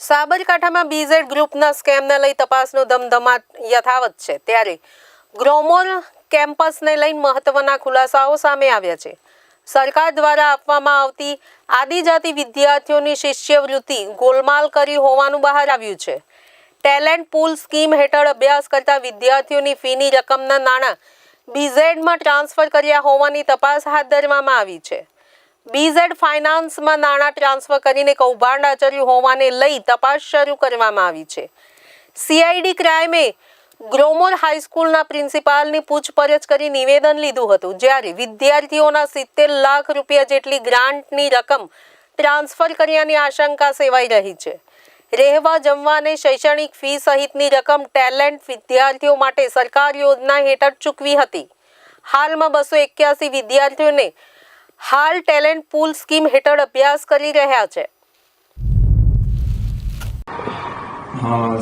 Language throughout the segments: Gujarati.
સાબરકાંઠામાં બીઝેડ ગ્રુપના સ્કેમને લઈ તપાસનો ધમધમાટ યથાવત છે. ત્યારે ગ્રોમોલ કેમ્પસને લઈને મહત્વના ખુલાસાઓ સામે આવ્યા છે. સરકાર દ્વારા આપવામાં આવતી આદિજાતિ વિદ્યાર્થીઓની શિષ્યવૃત્તિ ગોલમાલ કરી હોવાનું બહાર આવ્યું છે. ટેલેન્ટ પૂલ સ્કીમ હેઠળ અભ્યાસ કરતા વિદ્યાર્થીઓની ફીની રકમના નાણાં બીઝેડમાં ટ્રાન્સફર કર્યા હોવાની તપાસ હાથ ધરવામાં આવી છે. બીઝેડ ફાઇનાન્સમાં નાણાં ટ્રાન્સફર કરીને કૌભાંડ આચર્યું હોવાને લઈ તપાસ શરૂ કરવામાં આવી છે. સીઆઈડી ક્રાઇમે ગ્રોમોર હાઈસ્કૂલના પ્રિન્સિપાલની પૂછપરછ કરી નિવેદન લીધું હતું, જ્યારે વિદ્યાર્થીઓના સિત્તેર લાખ રૂપિયા જેટલી ગ્રાન્ટની રકમ ટ્રાન્સફર કર્યાની આશંકા સેવાઈ રહી છે. રહેવા જમવા અને શૈક્ષણિક ફી સહિતની રકમ ટેલેન્ટ વિદ્યાર્થીઓ માટે સરકાર યોજના હેઠળ ચૂકવી હતી. હાલમાં બસો એક્યાસી વિદ્યાર્થીઓને હાલ ટેલેન્ટ પૂલ સ્કીમ હેઠળ અભ્યાસ કરી રહ્યા છે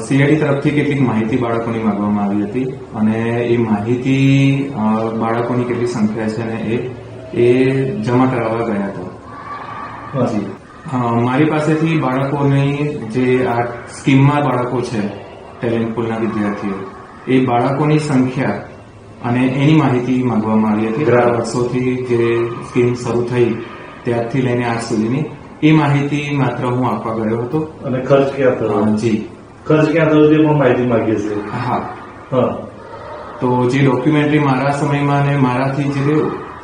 સીઆઈડી તરફથી કેટલીક માહિતી બાળકોની માંગવામાં આવી હતી અને એ માહિતી બાળકોની કેટલી સંખ્યા છે અને એ એ જમા કરાવવા ગયા હતા જી. મારી પાસેથી બાળકોની જે આ સ્કીમમાં બાળકો છે ટેલેન્ટ પુલના વિદ્યાર્થીઓ એ બાળકોની સંખ્યા અને એની માહિતી માંગવામાં આવી હતી. ઘણા વર્ષોથી જે સ્કીમ શરૂ થઈ ત્યારથી લઈને આજ સુધીની એ માહિતી માત્ર હું આપવા ગયો હતો. અને ખર્ચ ક્યાં થયો? જી. ખર્ચ ક્યાં થયો તે પણ માહિતી માંગીએ છીએ. હા. હા. તો જે ડોક્યુમેન્ટરી મારા સમયમાં અને મારાથી જે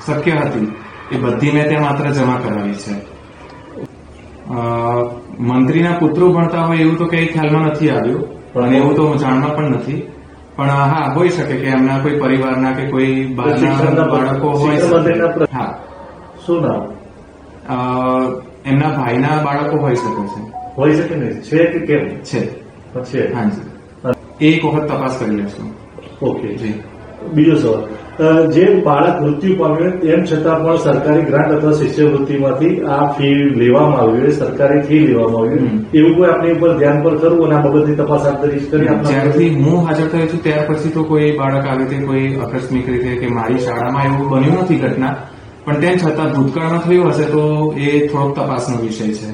શક્ય હતી એ બધી મેં ત્યાં માત્ર જમા કરાવી છે. મંત્રીના પુત્રો ભણતા હોય એવું તો કઈ ખ્યાલમાં નથી આવ્યું અને એવું તો જાણમાં પણ નથી. પણ હા હોઈ શકે કે એમના કોઈ પરિવારના કે કોઈ બહારના બાળકો હોય હા. શું નામ? એમના ભાઈના બાળકો હોઈ શકે છે. હોઈ શકે ને છે કે કેમ? છે. છે. હાજી એક વખત તપાસ કરી લેશું. ઓકે. જી. બીજો સવાલ. જે બાળક મૃત્યુ પામ્યો તેમ છતાં પણ સરકારી ગ્રાન્ટ અથવા શિષ્યવૃત્તિમાંથી આ ફી લેવામાં આવી હોય સરકારી ફી લેવામાં આવી એવું કોઈ આપણી ઉપર ધ્યાન પર કરવું અને આ બાબતની તપાસ હાથ ધરી કરી જ્યારથી હું હાજર થયો છું ત્યાર પછી તો કોઈ બાળક આવી રીતે કોઈ આકસ્મિક રીતે કે મારી શાળામાં એવું બન્યું નથી ઘટના. પણ તેમ છતાં ભૂતકાળમાં થયું હશે તો એ થોડોક તપાસનો વિષય છે.